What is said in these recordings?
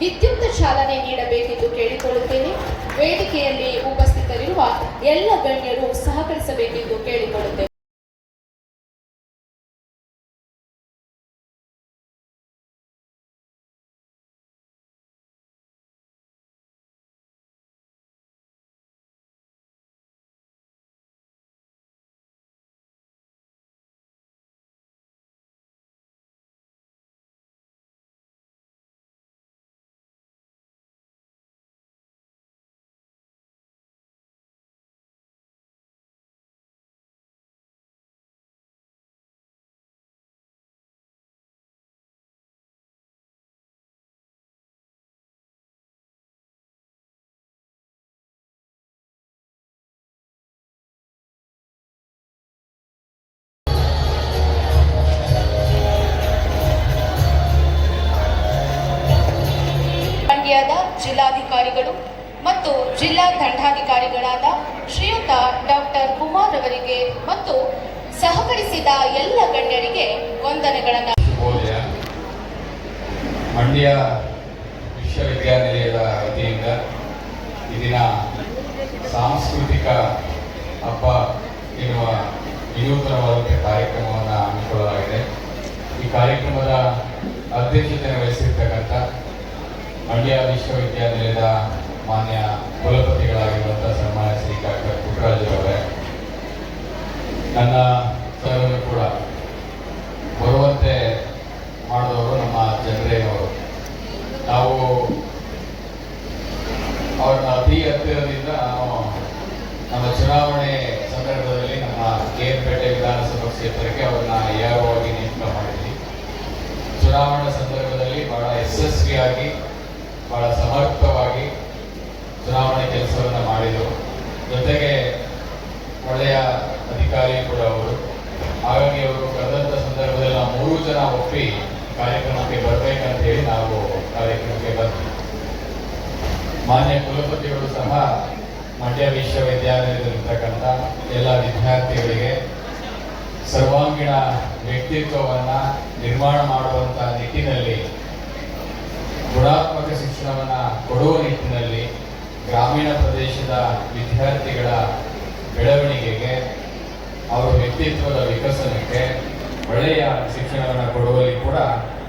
ವಿದ್ಯುಕ್ತ ಚಾಲನೆ ನೀಡಬೇಕೆಂದು ಕೇಳಿಕೊಳ್ಳುತ್ತೇನೆ. ವೇದಿಕೆಯಲ್ಲಿ ಉಪಸ್ಥಿತರಿರುವ ಎಲ್ಲ ಗಣ್ಯರು ಸಹಕರಿಸಬೇಕೆಂದು ಜಿಲ್ಲಾಧಿಕಾರಿಗಳು ಮತ್ತು ಜಿಲ್ಲಾ ದಂಡಾಧಿಕಾರಿಗಳಾದ ಶ್ರೀಯುತ ಡಾಕ್ಟರ್ ಕುಮಾರ್ ಅವರಿಗೆ ಮತ್ತು ಸಹಕರಿಸಿದ ಎಲ್ಲ ಗಣ್ಯರಿಗೆ ವಂದನೆಗಳನ್ನು. ಮಂಡ್ಯ ವಿಶ್ವವಿದ್ಯಾನಿಲಯದ ವತಿಯಿಂದ ಇದಿನ ದಿನ ಸಾಂಸ್ಕೃತಿಕ ಹಬ್ಬ ಎನ್ನುವ ವಿನೂತನವಾದಂಥ ಕಾರ್ಯಕ್ರಮವನ್ನು ಹಮ್ಮಿಕೊಳ್ಳಲಾಗಿದೆ. ಈ ಕಾರ್ಯಕ್ರಮದ ಅಧ್ಯಕ್ಷತೆ ವಹಿಸಿರ್ತಕ್ಕಂಥ ಮಂಡ್ಯ ವಿಶ್ವವಿದ್ಯಾನಿಲಯದ ಮಾನ್ಯ ಕುಲಪತಿಗಳಾಗಿರುವಂಥ ಸನ್ಮಾನ್ಯ ಶ್ರೀ ಡಾಕ್ಟರ್ ಪುಟ್ಟರಾಜು ಅವರೇ, ನನ್ನ ಸರ್ವರು ಕೂಡ ಬರುವಂತೆ ಮಾಡುವವರು ನಮ್ಮ ಜನರೇನವರು. ನಾವು ಅವ್ರನ್ನ ಅತಿ ಹತ್ತಿರದಿಂದ ನಾವು ನಮ್ಮ ಚುನಾವಣೆ ಸಂದರ್ಭದಲ್ಲಿ ನಮ್ಮ ಕೇರ್ಪೇಟೆ ವಿಧಾನಸಭಾ ಕ್ಷೇತ್ರಕ್ಕೆ ಅವ್ರನ್ನ ಯಾವಾಗಿ ನೇಮಕ ಮಾಡಿದ್ವಿ. ಚುನಾವಣಾ ಸಂದರ್ಭದಲ್ಲಿ ಬಹಳ ಯಶಸ್ವಿಯಾಗಿ ಬಹಳ ಸಮರ್ಥವಾಗಿ ಚುನಾವಣೆ ಕೆಲಸವನ್ನು ಮಾಡಿದರು. ಜೊತೆಗೆ ಒಳ್ಳೆಯ ಅಧಿಕಾರಿ ಕೂಡ ಅವರು. ಹಾಗಾಗಿ ಅವರು ಕರೆದಂಥ ಸಂದರ್ಭದಲ್ಲಿ ನಾವು ಮೂರು ಜನ ಒಪ್ಪಿ ಕಾರ್ಯಕ್ರಮಕ್ಕೆ ಬರಬೇಕಂತ ಹೇಳಿ ನಾವು ಕಾರ್ಯಕ್ರಮಕ್ಕೆ ಬಂದ್ವಿ. ಮಾನ್ಯ ಕುಲಪತಿಗಳು ಸಹ ಮಂಡ್ಯ ವಿಶ್ವವಿದ್ಯಾಲಯದಲ್ಲಿರ್ತಕ್ಕಂಥ ಎಲ್ಲ ವಿದ್ಯಾರ್ಥಿಗಳಿಗೆ ಸರ್ವಾಂಗೀಣ ವ್ಯಕ್ತಿತ್ವವನ್ನ ನಿರ್ಮಾಣ ಮಾಡುವಂಥ ನಿಟ್ಟಿನಲ್ಲಿ ಗುಣಾತ್ಮಕ ಶಿಕ್ಷಣವನ್ನು ಕೊಡುವ ನಿಟ್ಟಿನಲ್ಲಿ ಗ್ರಾಮೀಣ ಪ್ರದೇಶದ ವಿದ್ಯಾರ್ಥಿಗಳ ಬೆಳವಣಿಗೆಗೆ, ಅವರ ವ್ಯಕ್ತಿತ್ವದ ವಿಕಸನಕ್ಕೆ ಒಳ್ಳೆಯ ಶಿಕ್ಷಣವನ್ನು ಕೊಡುವಲ್ಲಿ ಕೂಡ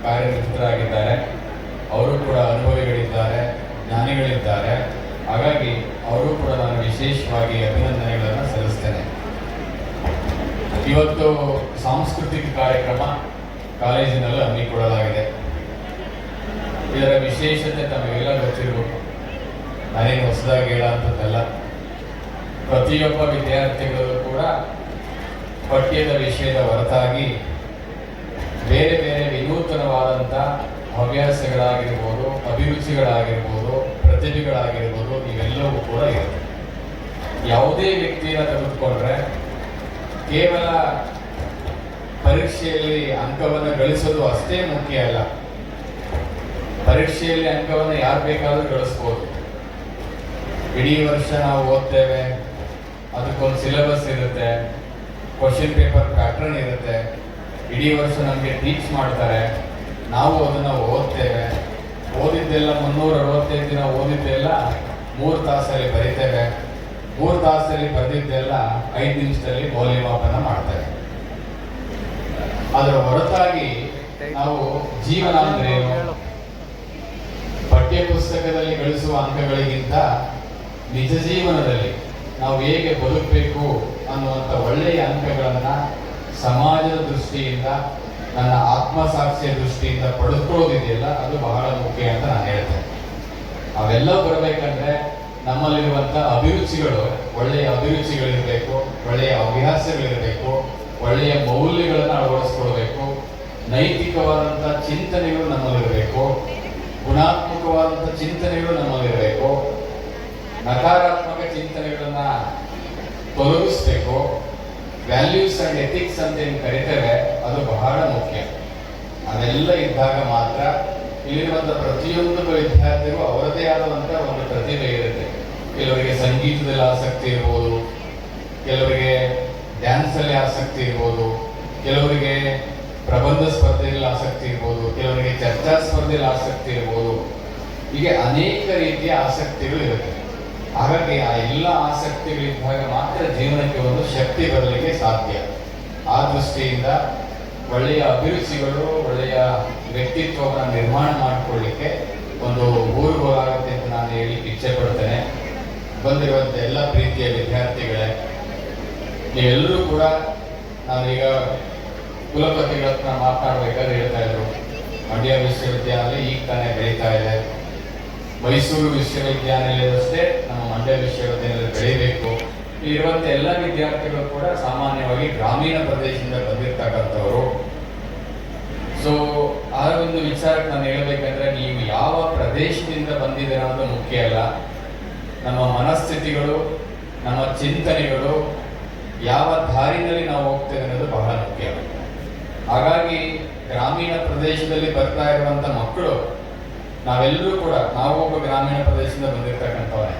ಕಾರ್ಯನಿರತರಾಗಿದ್ದಾರೆ. ಅವರು ಕೂಡ ಅನುಭವಿಗಳಿದ್ದಾರೆ, ಜ್ಞಾನಿಗಳಿದ್ದಾರೆ. ಹಾಗಾಗಿ ಅವರು ಕೂಡ ನಾನು ವಿಶೇಷವಾಗಿ ಅಭಿನಂದನೆಗಳನ್ನು ಸಲ್ಲಿಸ್ತೇನೆ. ಇವತ್ತು ಸಾಂಸ್ಕೃತಿಕ ಕಾರ್ಯಕ್ರಮ ಕಾಲೇಜಿನಲ್ಲಿ ಹಮ್ಮಿಕೊಳ್ಳಲಾಗಿದೆ. ಇದರ ವಿಶೇಷತೆ ನಮಗೆಲ್ಲ ಗೊತ್ತಿರಬೇಕು. ನಾನೇನು ಹೊಸದಾಗಿ ಹೇಳೋಂಥದ್ದಲ್ಲ. ಪ್ರತಿಯೊಬ್ಬ ವಿದ್ಯಾರ್ಥಿಗಳು ಕೂಡ ಪಠ್ಯದ ವಿಷಯದ ಹೊರತಾಗಿ ಬೇರೆ ಬೇರೆ ವಿನೂತನವಾದಂಥ ಹವ್ಯಾಸಗಳಾಗಿರ್ಬೋದು, ಅಭಿರುಚಿಗಳಾಗಿರ್ಬೋದು, ಪ್ರತಿಭೆಗಳಾಗಿರ್ಬೋದು ಇವೆಲ್ಲವೂ ಕೂಡ ಇರುತ್ತೆ. ಯಾವುದೇ ವ್ಯಕ್ತಿಯನ್ನು ತೆಗೆದುಕೊಂಡ್ರೆ ಕೇವಲ ಪರೀಕ್ಷೆಯಲ್ಲಿ ಅಂಕವನ್ನು ಗಳಿಸೋದು ಅಷ್ಟೇ ಮುಖ್ಯ ಅಲ್ಲ. ಪರೀಕ್ಷೆಯಲ್ಲಿ ಅಂಕವನ್ನು ಯಾರು ಬೇಕಾದರೂ ಗಳಿಸ್ಬೋದು. ಇಡೀ ವರ್ಷ ನಾವು ಓದ್ತೇವೆ, ಅದಕ್ಕೊಂದು ಸಿಲೆಬಸ್ ಇರುತ್ತೆ ಕ್ವಶನ್ ಪೇಪರ್ ಪ್ಯಾಟ್ರನ್ ಇರುತ್ತೆ. ಇಡೀ ವರ್ಷ ನಮಗೆ ಟೀಚ್ ಮಾಡ್ತಾರೆ, ನಾವು ಅದನ್ನು ಓದ್ತೇವೆ. ಓದಿದ್ದೆಲ್ಲ ಮುನ್ನೂರ ಅರವತ್ತೈದು ದಿನ ಓದಿದ್ದೆಲ್ಲ ಮೂರು ತಾಸಲ್ಲಿ ಬರಿತೇವೆ. ಮೂರು ತಾಸಲ್ಲಿ ಬರೆದಿದ್ದೆಲ್ಲ ಐದು ನಿಮಿಷದಲ್ಲಿ ಮೌಲ್ಯಮಾಪನ ಮಾಡ್ತೇವೆ. ಅದರ ಹೊರತಾಗಿ ನಾವು ಜೀವನ ಅಂದ್ರೆ ಏನು ಪಠ್ಯ ಪುಸ್ತಕದಲ್ಲಿ ಗಳಿಸುವ ಅಂಕಗಳಿಗಿಂತ ನಿಜ ಜೀವನದಲ್ಲಿ ನಾವು ಹೇಗೆ ಬದುಕಬೇಕು ಅನ್ನುವಂಥ ಒಳ್ಳೆಯ ಅಂಕಗಳನ್ನು ಸಮಾಜದ ದೃಷ್ಟಿಯಿಂದ, ನನ್ನ ಆತ್ಮಸಾಕ್ಷಿಯ ದೃಷ್ಟಿಯಿಂದ ಪಡೆದುಕೊಳ್ಳೋದಿದೆಯಲ್ಲ, ಅದು ಬಹಳ ಮುಖ್ಯ ಅಂತ ನಾನು ಹೇಳ್ತೇನೆ. ಅವೆಲ್ಲ ಬರಬೇಕಂದ್ರೆ ನಮ್ಮಲ್ಲಿರುವಂಥ ಅಭಿರುಚಿಗಳು, ಒಳ್ಳೆಯ ಅಭಿರುಚಿಗಳಿರಬೇಕು, ಒಳ್ಳೆಯ ಹವ್ಯಾಸಗಳಿರಬೇಕು ಒಳ್ಳೆಯ ಮೌಲ್ಯಗಳನ್ನು ಅಳವಡಿಸ್ಕೊಳ್ಬೇಕು, ನೈತಿಕವಾದಂಥ ಚಿಂತನೆಗಳು ನಮ್ಮಲ್ಲಿರಬೇಕು ಗುಣಾತ್ಮಕವಾದಂಥ ಚಿಂತನೆಗಳು ನಮ್ಮಲ್ಲಿರಬೇಕು ನಕಾರಾತ್ಮಕ ಚಿಂತನೆಗಳನ್ನ ತೊಲಗಿಸ್ಬೇಕು. ವ್ಯಾಲ್ಯೂಸ್ ಅಂಡ್ ಎಥಿಕ್ಸ್ ಅಂತ ಏನು ಕರಿತೇವೆ, ಅದು ಬಹಳ ಮುಖ್ಯ. ಅದೆಲ್ಲ ಇದ್ದಾಗ ಮಾತ್ರ ಇಲ್ಲಿರುವಂಥ ಪ್ರತಿಯೊಂದು ವಿದ್ಯಾರ್ಥಿಗೂ ಅವರದೇ ಆದಂಥ ಒಂದು ಪ್ರತಿಭೆ ಇರುತ್ತೆ. ಕೆಲವರಿಗೆ ಸಂಗೀತದಲ್ಲಿ ಆಸಕ್ತಿ ಇರ್ಬೋದು, ಕೆಲವರಿಗೆ ಡ್ಯಾನ್ಸ್ ಅಲ್ಲಿ ಆಸಕ್ತಿ ಇರ್ಬೋದು, ಕೆಲವರಿಗೆ ಪ್ರಬಂಧ ಸ್ಪರ್ಧೆಯಲ್ಲಿ ಆಸಕ್ತಿ ಇರ್ಬೋದು, ಕೆಲವರಿಗೆ ಚರ್ಚಾ ಸ್ಪರ್ಧೆಯಲ್ಲಿ ಆಸಕ್ತಿ ಇರ್ಬೋದು ಹೀಗೆ ಅನೇಕ ರೀತಿಯ ಆಸಕ್ತಿಗಳು ಇರುತ್ತೆ. ಹಾಗಾಗಿ ಆ ಎಲ್ಲ ಆಸಕ್ತಿಗಳಿದ್ದಾಗ ಮಾತ್ರ ಜೀವನಕ್ಕೆ ಒಂದು ಶಕ್ತಿ ಬರಲಿಕ್ಕೆ ಸಾಧ್ಯ. ಆ ದೃಷ್ಟಿಯಿಂದ ಒಳ್ಳೆಯ ಅಭಿರುಚಿಗಳು, ಒಳ್ಳೆಯ ವ್ಯಕ್ತಿತ್ವವನ್ನು ನಿರ್ಮಾಣ ಮಾಡಿಕೊಳ್ಳಿಕ್ಕೆ ಒಂದು ಊರುಗೋಲಾಗುತ್ತೆ ಅಂತ ನಾನು ಹೇಳಿ ಇಚ್ಛೆ ಪಡ್ತೇನೆ ಬಂದಿರುವಂಥ ಎಲ್ಲ ಪ್ರೀತಿಯ ವಿದ್ಯಾರ್ಥಿಗಳೇ, ನೀವೆಲ್ಲರೂ ಕೂಡ ನಾನೀಗ ಕುಲಪತಿಗಳ ಹತ್ರ ಮಾತನಾಡಬೇಕಾದ್ರೆ ಹೇಳ್ತಾ ಇದ್ರು. ಮಂಡ್ಯ ವಿಶ್ವವಿದ್ಯಾಲಯ ಈಗ ತಾನೇ ಬೆಳೀತಾ ಇದೆ. ಮೈಸೂರು ವಿಶ್ವವಿದ್ಯಾನಿಲಯದಷ್ಟೇ ನಮ್ಮ ಮಂಡ್ಯ ವಿಶ್ವವಿದ್ಯಾನಿಲಯ ಬೆಳಿಬೇಕು. ಇರುವಂತ ಎಲ್ಲ ವಿದ್ಯಾರ್ಥಿಗಳು ಕೂಡ ಸಾಮಾನ್ಯವಾಗಿ ಗ್ರಾಮೀಣ ಪ್ರದೇಶದಿಂದ ಬಂದಿರ್ತಕ್ಕಂಥವರು. ಸೊ ಆ ಒಂದು ವಿಚಾರಕ್ಕೆ ನಾನು ಹೇಳಬೇಕಂದ್ರೆ ನೀವು ಯಾವ ಪ್ರದೇಶದಿಂದ ಬಂದಿದ್ದೀರ ಅನ್ನೋದು ಮುಖ್ಯ ಅಲ್ಲ. ನಮ್ಮ ಮನಸ್ಥಿತಿಗಳು, ನಮ್ಮ ಚಿಂತನೆಗಳು, ಯಾವ ದಾರಿನಲ್ಲಿ ನಾವು ಹೋಗ್ತೇವೆ ಅನ್ನೋದು ಬಹಳ ಮುಖ್ಯ. ಹಾಗಾಗಿ ಗ್ರಾಮೀಣ ಪ್ರದೇಶದಲ್ಲಿ ಬರ್ತಾ ಇರುವಂಥ ಮಕ್ಕಳು ನಾವೆಲ್ಲರೂ ಕೂಡ, ನಾವು ಒಬ್ಬ ಗ್ರಾಮೀಣ ಪ್ರದೇಶದಿಂದ ಬಂದಿರತಕ್ಕಂಥವರೇ.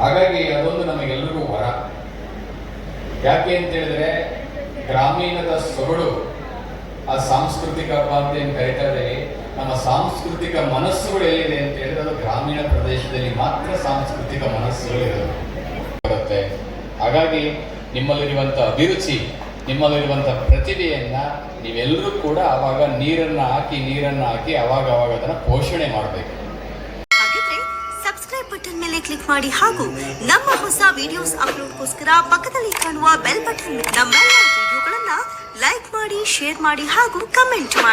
ಹಾಗಾಗಿ ಅದೊಂದು ನಮಗೆಲ್ಲರಿಗೂ ವರ. ಯಾಕೆ ಅಂತ ಹೇಳಿದ್ರೆ, ಗ್ರಾಮೀಣದ ಸೊಗಡು ಆ ಸಾಂಸ್ಕೃತಿಕ ಹಬ್ಬ ಅಂತ ಏನು ಕರಿತಾ ಇದ್ದೀವಿ ನಮ್ಮ ಸಾಂಸ್ಕೃತಿಕ ಮನಸ್ಸುಗಳು ಎಲ್ಲಿದೆ ಅಂತ ಹೇಳಿದ್ರೆ ಅದು ಗ್ರಾಮೀಣ ಪ್ರದೇಶದಲ್ಲಿ ಮಾತ್ರ ಸಾಂಸ್ಕೃತಿಕ ಮನಸ್ಸುಗಳು ಇರುತ್ತೆ ಹಾಗಾಗಿ ನಿಮ್ಮಲ್ಲಿರುವಂಥ ಅಭಿರುಚಿ ನಿಮ್ಮಲ್ಲಿರುವಂಥ ಪ್ರತಿಭೆಯನ್ನ ನೀವೆಲ್ಲರೂ ಕೂಡ ಅವಾಗ ನೀರನ್ನ ಹಾಕಿ ನೀರನ್ನ ಹಾಕಿ ಅವಾಗ ಅವಾಗ ಅದನ್ನ ಪೋಷಣೆ ಮಾಡಬೇಕು. ಸಬ್ಸ್ಕ್ರೈಬ್ ಬಟನ್ ಮೇಲೆ ಕ್ಲಿಕ್ ಮಾಡಿ ಹಾಗೂ ನಮ್ಮ ಹೊಸ ವಿಡಿಯೋಸ್ ಅಪ್ಲೋಡ್ಗೋಸ್ಕರ ಪಕ್ಕದಲ್ಲಿ ಕಾಣುವ ಬೆಲ್ ಬಟನ್ ನಮ್ಮೆಲ್ಲ ವಿಡಿಯೋಗಳನ್ನ ಲೈಕ್ ಮಾಡಿ ಶೇರ್ ಮಾಡಿ ಹಾಗೂ ಕಮೆಂಟ್ ಮಾಡಿ.